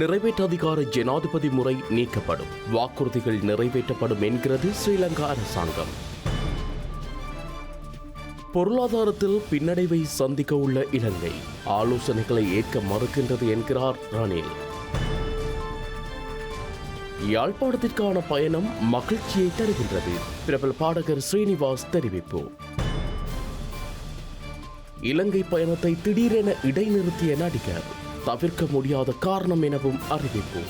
நிறைவேற்றாதிகார ஜனாதிபதி முறை நீக்கப்படும். வாக்குறுதிகள் நிறைவேற்றப்படும் என்கிறது ஸ்ரீலங்கா அரசாங்கம். பொருளாதாரத்தில் பின்னடைவை சந்திக்க உள்ள இலங்கை. ஆலோசனைகளை ஏற்க மறுக்கின்றது என்கிறார் ரணில். யாழ்ப்பாணத்திற்கான பயணம் மகிழ்ச்சியை தருகின்றது. பிரபல பாடகர் ஸ்ரீனிவாஸ் தெரிவிப்பு. இலங்கை பயணத்தை திடீரென இடைநிறுத்திய நடிகர். தவிர்க்க முடியாத காரணம் எனவும் அறிவிப்பு.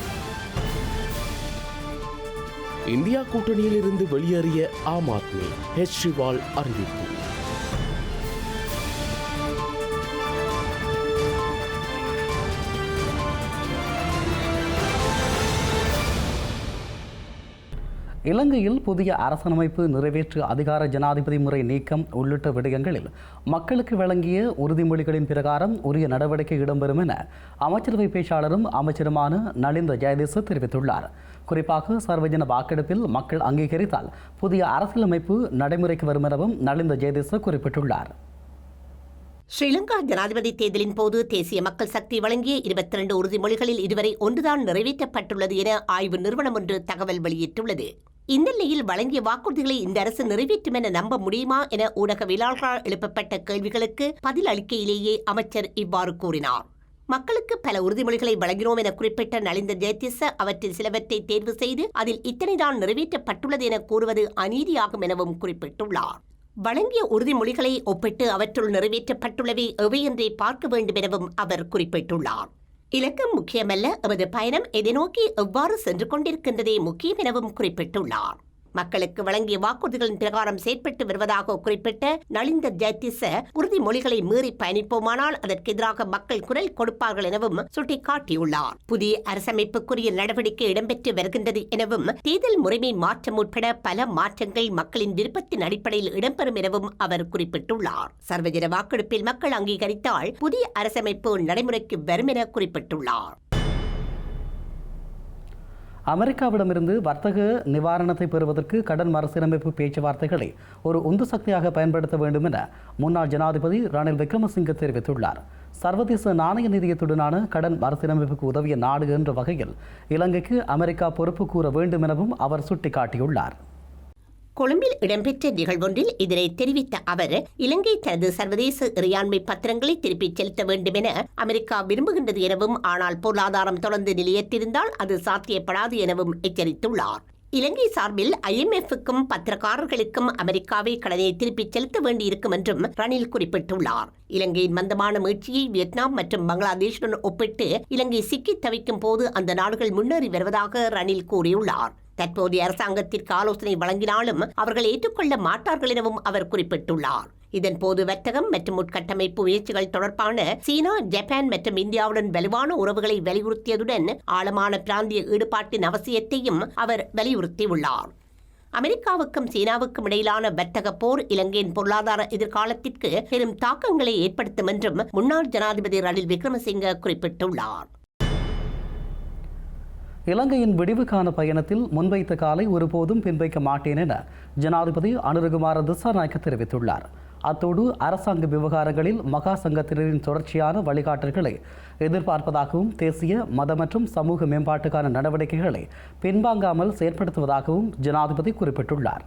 இந்தியா கூட்டணியில் இருந்து வெளியேறிய ஆம் ஆத்மி ஹெச் சிவால் அறிவிப்பு. இலங்கையில் புதிய அரசமைப்பு நிறைவேற்று அதிகார ஜனாதிபதி முறை நீக்கம் உள்ளிட்ட விடயங்களில் மக்களுக்கு வழங்கிய உறுதிமொழிகளின் பிரகாரம் உரிய நடவடிக்கை இடம்பெறும் என அமைச்சரவை பேச்சாளரும் அமைச்சருமான நலிந்த ஜெயதேச தெரிவித்துள்ளார். குறிப்பாக சர்வஜன வாக்கெடுப்பில் மக்கள் அங்கீகரித்தால் புதிய அரசியலமைப்பு நடைமுறைக்கு வரும் எனவும் நலிந்த ஜெயதேச குறிப்பிட்டுள்ளார். ஸ்ரீலங்கா ஜனாதிபதி தேர்தலின் போது தேசிய மக்கள் சக்தி வழங்கிய இருபத்தி ரெண்டு உறுதிமொழிகளில் இதுவரை ஒன்றுதான் நிறைவேற்றப்பட்டுள்ளது என ஆய்வு நிறுவனம் ஒன்று தகவல் வெளியிட்டுள்ளது. இந்த நிலையில் வழங்கிய வாக்குறுதிகளை இந்த அரசு நிறைவேற்றும் என நம்ப முடியுமா என ஊடகவியலாளர்களால் எழுப்பப்பட்ட கேள்விகளுக்கு பதில் அளிக்கையிலேயே அமைச்சர் இவ்வாறு கூறினார். மக்களுக்கு பல உறுதிமொழிகளை வழங்கினோம் என குறிப்பிட்ட நலிந்த ஜெயதிச அவற்றில் சிலவற்றை தேர்வு செய்து அதில் இத்தனைதான் நிறைவேற்றப்பட்டுள்ளது என கூறுவது அநீதியாகும் எனவும் குறிப்பிட்டுள்ளார். வழங்கிய உறுதிமொழிகளை ஒப்பிட்டு அவற்றுள் நிறைவேற்றப்பட்டுள்ளவை எவை என்றே பார்க்க வேண்டும் எனவும் அவர் குறிப்பிட்டுள்ளார். இலக்கம் முக்கியமல்ல எமது பயணம் எதை நோக்கி எவ்வாறு சென்று கொண்டிருக்கின்றதே முக்கியம் எனவும் குறிப்பிட்டுள்ளார். மக்களுக்கு வழங்கிய வாக்குறுதிகளின் பிரகாரம் செயற்பட்டு வருவதாக குறிப்பிட்ட நலிந்த ஜெயதிச உறுதிமொழிகளை மீறி பயணிப்போமானால் அதற்கு எதிராக மக்கள் குரல் கொடுப்பார்கள் எனவும் சுட்டிக்காட்டியுள்ளார். புதிய அரசமைப்புக்குரிய நடவடிக்கை இடம்பெற்று வருகின்றது எனவும் தேர்தல் முறைமை மாற்றம் உட்பட பல மாற்றங்கள் மக்களின் விருப்பத்தின் அடிப்படையில் இடம்பெறும் எனவும் அவர் குறிப்பிட்டுள்ளார். சர்வஜன வாக்கெடுப்பில் மக்கள் அங்கீகரித்தால் புதிய அரசமைப்பு நடைமுறைக்கு வரும் என குறிப்பிட்டுள்ளார். அமெரிக்காவிடமிருந்து வர்த்தக நிவாரணத்தை பெறுவதற்கு கடன் மறுசீரமைப்பு பேச்சுவார்த்தைகளை ஒரு உந்து சக்தியாக பயன்படுத்த வேண்டும் என முன்னாள் ஜனாதிபதி ரணில் விக்ரமசிங்க தெரிவித்துள்ளார். சர்வதேச நாணய நிதியத்துடனான கடன் மறுசீரமைப்புக்கு உதவிய நாடு என்ற வகையில் இலங்கைக்கு அமெரிக்கா பொறுப்பு கூற வேண்டும் எனவும் அவர் சுட்டிக்காட்டியுள்ளார். கொழும்பில் இடம்பெற்ற நிகழ்வொன்றில் இதனை தெரிவித்த அவர் இலங்கை தனது சர்வதேச இறையாண்மை பத்திரங்களை திருப்பிச் செலுத்த வேண்டும் என அமெரிக்கா விரும்புகின்றது எனவும் ஆனால் பொருளாதாரம் தொடர்ந்து நிலையத்திருந்தால் அது சாத்தியப்படாது எனவும் எச்சரித்துள்ளார். இலங்கை சார்பில் ஐஎம்எஃப்க்கும் பத்திரக்காரர்களுக்கும் அமெரிக்காவை கடனை திருப்பிச் செலுத்த வேண்டியிருக்கும் என்றும் ரணில் குறிப்பிட்டுள்ளார். இலங்கையின் மந்தமான மீட்சியை வியட்நாம் மற்றும் பங்களாதேஷுடன் ஒப்பிட்டு இலங்கை சிக்கித் தவிக்கும் போது அந்த நாடுகள் முன்னேறி வருவதாக ரணில் கூறியுள்ளார். தற்போதைய அரசாங்கத்திற்கு ஆலோசனை வழங்கினாலும் அவர்கள் ஏற்றுக்கொள்ள மாட்டார்கள் எனவும் அவர் குறிப்பிட்டுள்ளார். இதன்போது வர்த்தகம் மற்றும் உட்கட்டமைப்பு முயற்சிகள் தொடர்பான சீனா ஜப்பான் மற்றும் இந்தியாவுடன் வலுவான உறவுகளை வலியுறுத்தியதுடன் ஆழமான பிராந்திய ஈடுபாட்டின் அவசியத்தையும் அவர் வலியுறுத்தியுள்ளார். அமெரிக்காவுக்கும் சீனாவுக்கும் இடையிலான வர்த்தக போர் இலங்கையின் பொருளாதார எதிர்காலத்திற்கு பெரும் தாக்கங்களை ஏற்படுத்தும் என்றும் முன்னாள் ஜனாதிபதி ரணில் விக்ரமசிங்க குறிப்பிட்டுள்ளார். இலங்கையின் விடிவுக்கான பயணத்தில் முன்வைத்த காலை ஒருபோதும் பின்வைக்க மாட்டேன் என ஜனாதிபதி அனுருகுமார திசாநாயக்க தெரிவித்துள்ளார். அத்தோடு அரசாங்க விவகாரங்களில் மகா சங்கத்தினரின் தொடர்ச்சியான வழிகாட்டல்களை எதிர்பார்ப்பதாகவும் தேசிய மத மற்றும் சமூக மேம்பாட்டுக்கான நடவடிக்கைகளை பின்வாங்காமல் செயற்படுத்துவதாகவும் ஜனாதிபதி குறிப்பிட்டுள்ளார்.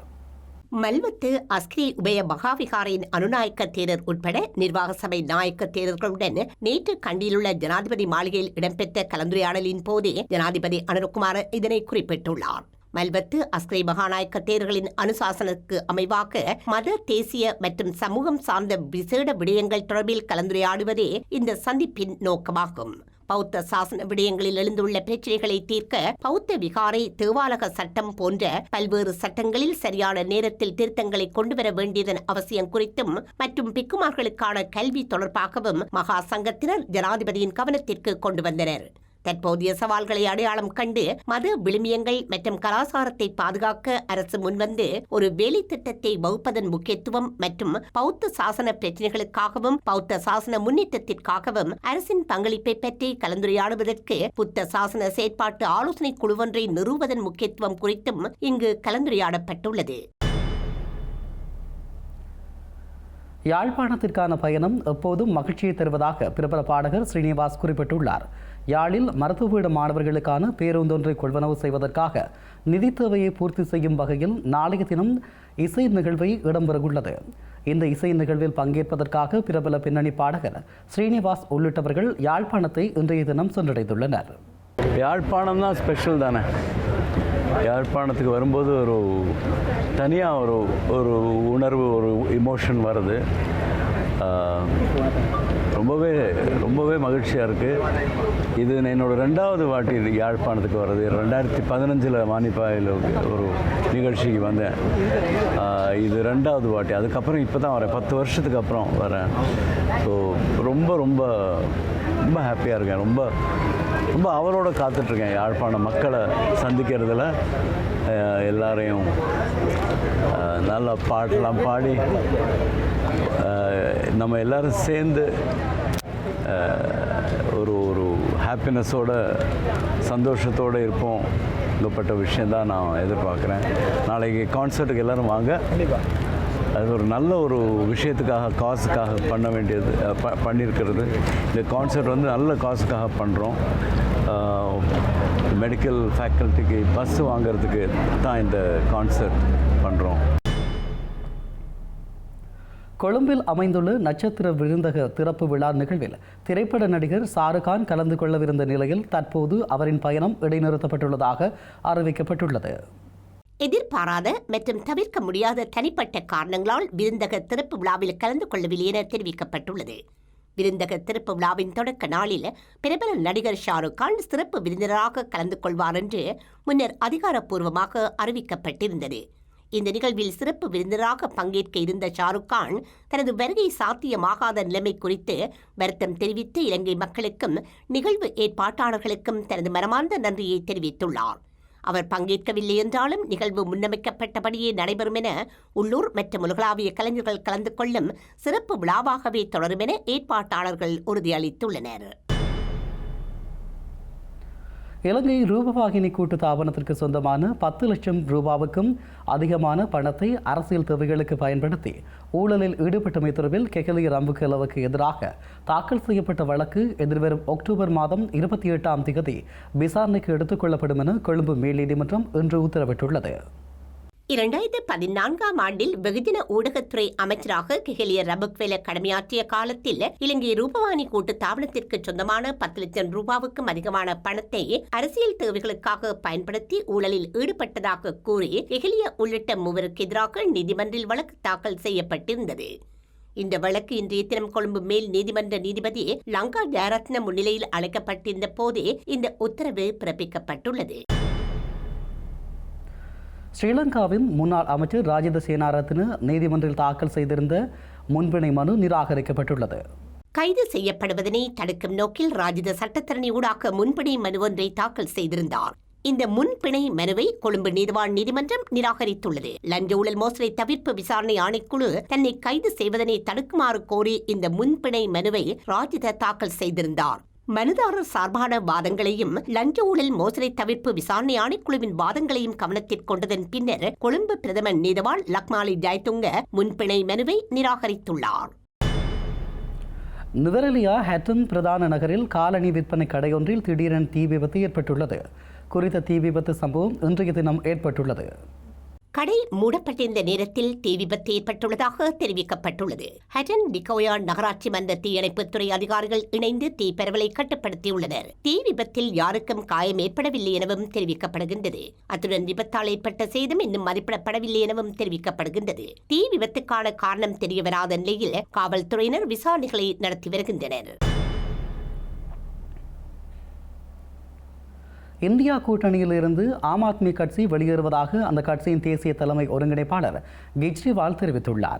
மல்வத்து அஸ்கிரி உபய மகாவிகாரின் அனுநாயக்க தேரர் உட்பட நிர்வாக சபை நாயக்க தேரர்களுடன் நேற்று கண்டியிலுள்ள ஜனாதிபதி மாளிகையில் இடம்பெற்ற கலந்துரையாடலின் போதே ஜனாதிபதி அனுருக்குமார் இதனை குறிப்பிட்டுள்ளார். மல்வத்து அஸ்கிரி மகாநாயக்க தேர்களின் அனுசாசனத்துக்கு அமைவாக மத தேசிய மற்றும் சமூகம் சார்ந்த விசேட விடயங்கள் தொடர்பில் கலந்துரையாடுவதே இந்த சந்திப்பின் நோக்கமாகும். பௌத்த சாசன விடயங்களில் எழுந்துள்ள பிரச்சனைகளை தீர்க்க பௌத்த விகாரை தேவாலக சட்டம் போன்ற பல்வேறு சட்டங்களில் சரியான நேரத்தில் திருத்தங்களை கொண்டுவர வேண்டியதன் அவசியம் குறித்தும் மற்றும் பிக்குமார்களுக்கான கல்வி தொடர்பாகவும் மகா சங்கத்தினர் ஜனாதிபதியின் கவனத்திற்கு கொண்டு வந்தனர். தற்போதைய சவால்களை அடையாளம் கண்டு மத விழுமியங்கள் மற்றும் கலாசாரத்தை பாதுகாக்க அரசு முன்வந்து ஒரு வேலை திட்டத்தை வகுப்பதன் முக்கியத்துவம் மற்றும் பௌத்த சாசன பிரச்சனைகளுக்காகவும் பௌத்த சாசன முன்னேற்றத்திற்காகவும் அரசின் பங்களிப்பை பற்றி கலந்துரையாடுவதற்கு புத்த சாசன செயற்பாட்டு ஆலோசனை குழுவொன்றை நிறுவுவதன் முக்கியத்துவம் குறித்தும் இங்கு கலந்துரையாடப்பட்டுள்ளது. யாழ்ப்பாணத்திற்கான பயணம் எப்போதும் மகிழ்ச்சியை தருவதாக பிரபல பாடகர் ஸ்ரீனிவாஸ் குறிப்பிட்டுள்ளார். யாழில் மருத்துவ மாணவர்களுக்கான பேருந்தொன்றை கொள்வனவு செய்வதற்காக நிதி தேவையை பூர்த்தி செய்யும் வகையில் நாளைய தினம் இசை நிகழ்வை இடம்பெறவுள்ளது. இந்த இசை நிகழ்வில் பங்கேற்பதற்காக பிரபல பின்னணி பாடகர் ஸ்ரீனிவாஸ் உள்ளிட்டவர்கள் யாழ்ப்பாணத்தை இன்றைய தினம் சென்றடைந்துள்ளனர். யாழ்ப்பாணம் தான் ஸ்பெஷல் தானே. யாழ்ப்பாணத்துக்கு வரும்போது ஒரு தனியாக ஒரு ஒரு உணர்வு ஒரு இமோஷன் வருது. ரொம்பவே ரொம்பவே மகிழ்ச்சியாக இருக்குது இது என்னோட ரெண்டாவது வாட்டி இது யாழ்ப்பாணத்துக்கு வர்றது. ரெண்டாயிரத்தி பதினஞ்சில் மானிப்பாயில் ஒரு நிகழ்ச்சிக்கு வந்தேன். இது ரெண்டாவது வாட்டி. அதுக்கப்புறம் இப்போ தான் வரேன். பத்து வருஷத்துக்கு அப்புறம் வரேன். ஸோ ரொம்ப ரொம்ப ரொம்ப ஹாப்பியாக இருக்கேன். ரொம்ப ரொம்ப அவரோட காத்துட்ருக்கேன் யாழ்ப்பாண மக்களை சந்திக்கிறதுல எல்லாரையும் நல்லா பாட்டெல்லாம் பாடி நம்ம எல்லோரும் சேர்ந்து ஒரு ஒரு ஹாப்பினஸோட சந்தோஷத்தோடு இருப்போம். இங்கப்பட்ட விஷயந்தான் நான் எதிர்பார்க்குறேன். நாளைக்கு கான்சர்ட்டுக்கு எல்லோரும் வாங்க. அது ஒரு நல்ல ஒரு விஷயத்துக்காக காசுக்காக பண்ண வேண்டியது ப பண்ணியிருக்கிறது. இந்த கான்சர்ட் வந்து நல்ல காசுக்காக பண்ணுறோம் மெடிக்கல் ஃபேக்கல்ட்டிக்கு பஸ் வாங்குறதுக்கு தான் இந்த கான்சர்ட் பண்ணுறோம் கொழும்பில் அமைந்துள்ள நட்சத்திர விருந்தக திறப்பு விழா நிகழ்வில் திரைப்பட நடிகர் ஷாருக்கான் கலந்து கொள்ளவிருந்த நிலையில் தற்போது அவரின் பயணம் இடைநிறுத்தப்பட்டுள்ளதாக அறிவிக்கப்பட்டுள்ளது. எதிர்பாராத மற்றும் தவிர்க்க முடியாத தனிப்பட்ட காரணங்களால் விருந்தக திறப்பு விழாவில் கலந்து கொள்ளவில்லை என தெரிவிக்கப்பட்டுள்ளது. விருந்தக திறப்பு விழாவின் தொடக்க நாளில் பிரபல நடிகர் ஷாருக் கான் சிறப்பு விருந்தினராக கலந்து கொள்வார் என்று முன்னர் அதிகாரப்பூர்வமாக அறிவிக்கப்பட்டிருந்தது. இந்த நிகழ்வில் சிறப்பு விருந்தினராக பங்கேற்க இருந்த ஷாருக் கான் தனது வருகை சாத்தியமாகாத நிலைமை குறித்து வருத்தம் தெரிவித்து இலங்கை மக்களுக்கும் நிகழ்வு ஏற்பாட்டாளர்களுக்கும் தனது மனமார்ந்த நன்றியை தெரிவித்துள்ளார். அவர் பங்கேற்கவில்லை என்றாலும் நிகழ்வு முன்னமைக்கப்பட்டபடியே நடைபெறும் என உள்ளூர் மற்றும் உலகளாவிய கலைஞர்கள் கலந்து கொள்ளும் சிறப்பு விழாவாகவே தொடரும் என ஏற்பாட்டாளர்கள் உறுதியளித்துள்ளனர். இலங்கை ரூபவாகினி கூட்டு தாபனத்திற்கு சொந்தமான பத்து லட்சம் ரூபாவுக்கும் அதிகமான பணத்தை அரசியல் தேவைகளுக்கு பயன்படுத்தி ஊழலில் ஈடுபட்டமை தொடர்பில் கெகலி ரம்புகலவுக்கு எதிராக தாக்கல் செய்யப்பட்ட வழக்கு எதிர்வரும் அக்டோபர் மாதம் இருபத்தி எட்டாம் தேதி விசாரணைக்கு எடுத்துக் கொள்ளப்படும் என கொழும்பு மேல் நீதிமன்றம் இன்று உத்தரவிட்டுள்ளது. இரண்டாயிரத்து பதினான்காம் ஆண்டில் வெகுஜன ஊடகத்துறை அமைச்சராக கெஹலிய ரபுக்வேல கடமையாற்றிய காலத்தில் இலங்கை ரூபவாணி கூட்டு தாபனத்திற்கு சொந்தமான பத்து லட்சம் ரூபாவுக்கும் அதிகமான பணத்தை அரசியல் தேவைகளுக்காக பயன்படுத்தி ஊழலில் ஈடுபட்டதாக கூறி கெஹலிய உள்ளிட்ட மூவருக்கு எதிராக நீதிமன்றில் வழக்கு தாக்கல் செய்யப்பட்டிருந்தது. இந்த வழக்கு இன்றைய தினம் கொழும்பு மேல் நீதிமன்ற நீதிபதி லங்கா ஜெயரத்ன முன்னிலையில் அழைக்கப்பட்டிருந்த போதே இந்த உத்தரவு பிறப்பிக்கப்பட்டுள்ளது. ஸ்ரீலங்காவின் முன்னாள் அமைச்சர் ராஜித சேனாரத்ன நீதிமன்றில் தாக்கல் செய்திருந்த முன்பிணை மனு நிராகரிக்கப்பட்டுள்ளது. கைது செய்யப்படுவதனை தடுக்கும் நோக்கில் ராஜித சட்டத்தரணி ஊடாக முன்பிணை மனு ஒன்றை தாக்கல் செய்திருந்தார். இந்த முன்பிணை மனுவை கொழும்பு நீதிவான் நீதிமன்றம் நிராகரித்துள்ளது. லஞ்ச ஊழல் மோசடி தவிர்ப்பு விசாரணை ஆணைக்குழு தன்னை கைது செய்வதனை தடுக்குமாறு கோரி இந்த முன்பிணை மனுவை ராஜித தாக்கல் செய்திருந்தார். மனுதாரர் சார்பான வாதங்களையும் லஞ்ச ஊழல் மோசடி தவிர்ப்பு விசாரணை ஆணைக்குழுவின் வாதங்களையும் கவனத்தில் கொண்டதன் பின்னர் கொழும்பு பிரதமர் நீதவான் லக்மாலி ஜெயதுங்க முன்பிணை மனுவை நிராகரித்துள்ளார். நுவரெலியா ஹட்டன் பிரதான நகரில் காலணி விற்பனை கடையொன்றில் திடீரென தீ விபத்து ஏற்பட்டுள்ளது. குறித்த தீ விபத்து சம்பவம் இன்றைய தினம் ஏற்பட்டுள்ளது. கடை மூடப்பட்டிருந்த நேரத்தில் தீ விபத்து ஏற்பட்டுள்ளதாக தெரிவிக்கப்பட்டுள்ளது. ஹட்டன் டிகோயா நகராட்சி மன்ற தீயணைப்புத்துறை அதிகாரிகள் இணைந்து தீ பரவலை கட்டுப்படுத்தியுள்ளனர். தீ விபத்தில் யாருக்கும் காயம் ஏற்படவில்லை எனவும் தெரிவிக்கப்படுகின்றது. அத்துடன் விபத்தால் ஏற்பட்ட சேதம் இன்னும் மதிப்பிடப்படவில்லை எனவும் தெரிவிக்கப்படுகின்றது. தீ விபத்துக்கான காரணம் தெரியவராத நிலையில் காவல்துறையினர் விசாரணைகளை நடத்தி வருகின்றனர். இந்தியா கூட்டணியில் இருந்து ஆம் ஆத்மி கட்சி வெளியேறுவதாக அந்த கட்சியின் தேசிய தலைமை ஒருங்கிணைப்பாளர் கெஜ்ரிவால் தெரிவித்துள்ளார்.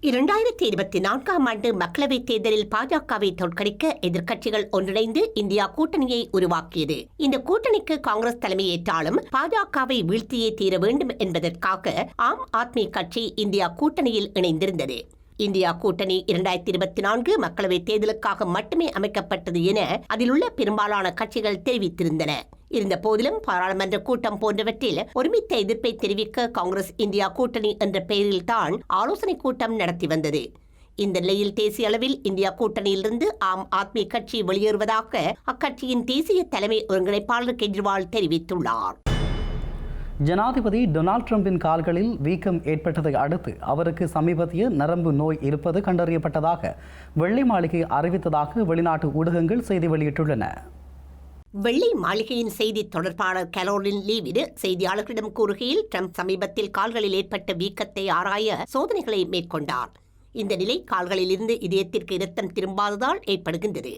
இரண்டாயிரத்தி இருபத்தி நான்காம் ஆண்டு மக்களவைத் தேர்தலில் பாஜகவை தோற்கடிக்க எதிர்க்கட்சிகள் ஒன்றிணைந்து இந்தியா கூட்டணியை உருவாக்கியது. இந்த கூட்டணிக்கு காங்கிரஸ் தலைமையேற்றாலும் பாஜகவை வீழ்த்தியே தீர வேண்டும் என்பதற்காக ஆம் ஆத்மி கட்சி இந்தியா கூட்டணியில் இணைந்திருந்தது. இந்தியா கூட்டணி இரண்டாயிரத்தி இருபத்தி நான்கு மக்களவைத் தேர்தலுக்காக மட்டுமே அமைக்கப்பட்டது என அதில் உள்ள பெரும்பாலான கட்சிகள் தெரிவித்திருந்தன. இருந்த போதிலும் பாராளுமன்ற கூட்டம் போன்றவற்றில் ஒருமித்த எதிர்ப்பை தெரிவிக்க காங்கிரஸ் இந்தியா கூட்டணி என்ற பெயரில் தான் ஆலோசனை கூட்டம் நடத்தி வந்தது. இந்த நிலையில் தேசிய அளவில் இந்தியா கூட்டணியிலிருந்து ஆம் ஆத்மி கட்சி வெளியேறுவதாக அக்கட்சியின் தேசிய தலைமை ஒருங்கிணைப்பாளர் கெஜ்ரிவால் தெரிவித்துள்ளார். ஜனாதிபதி டொனால்ட் ட்ரம்பின் கால்களில் வீக்கம் ஏற்பட்டதை அடுத்து அவருக்கு சமீபத்திய நரம்பு நோய் இருப்பது கண்டறியப்பட்டதாக வெள்ளை மாளிகை அறிவித்ததாக வெளிநாட்டு ஊடகங்கள் செய்தி வெளியிட்டுள்ளன. வெள்ளை மாளிகையின் செய்தி தொடர்பாளர் கரோலின் லீவிடு செய்தியாளர்களிடம் கூறுகையில் ட்ரம்ப் சமீபத்தில் கால்களில் ஏற்பட்ட வீக்கத்தை ஆராய சோதனைகளை மேற்கொண்டார். இந்த நிலை கால்களில் இருந்து இதயத்திற்கு இரத்தம் திரும்பாததால் ஏற்படுகின்றது.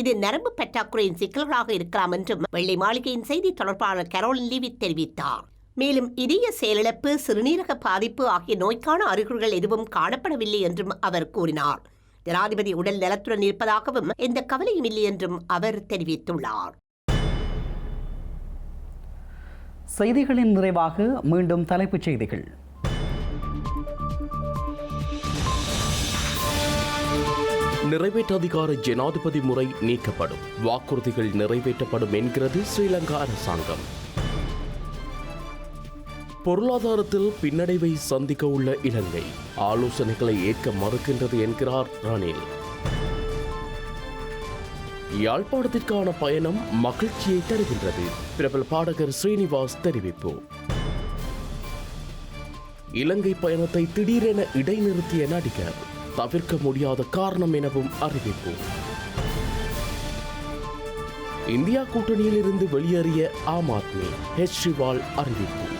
இது நரம்பு பற்றாக்குறையின் சிக்கல்களாக இருக்கலாம் என்றும் வெள்ளை மாளிகையின் செய்தி தொடர்பாளர் கரோலின் லீவி தெரிவித்தார். மேலும் இதய செயலிழப்பு சிறுநீரக பாதிப்பு ஆகிய நோய்க்கான அறிகுறிகள் எதுவும் காணப்படவில்லை என்றும் அவர் கூறினார். ஜனாதிபதி உடல் நலத்துடன் இருப்பதாகவும் எந்த கவலையும் இல்லை என்றும் அவர் தெரிவித்துள்ளார். செய்திகளின் நிறைவாக மீண்டும் தலைப்புச் செய்திகள். நிறைவேற்றாதிகார ஜனாதிபதி முறை நீக்கப்படும். வாக்குறுதிகள் நிறைவேற்றப்படும் என்கிறது ஸ்ரீலங்கா அரசாங்கம். பொருளாதாரத்தில் பின்னடைவை சந்திக்க உள்ள இலங்கை. ஆலோசனைகளை ஏற்க மறுக்கின்றது என்கிறார் ரணில். யாழ்ப்பாணத்திற்கான பயணம் மகிழ்ச்சியை தருகின்றது. பிரபல பாடகர் ஸ்ரீனிவாஸ் தெரிவிப்பு. இலங்கை பயணத்தை திடீரென இடைநிறுத்திய நடிகர் தவிர்க்க முடியாத காரணம் எனவும் அறிவிப்பு. இந்தியா கூட்டணியில் இருந்து வெளியேறிய ஆம் ஆத்மி ஹெச். அறிவிப்பு.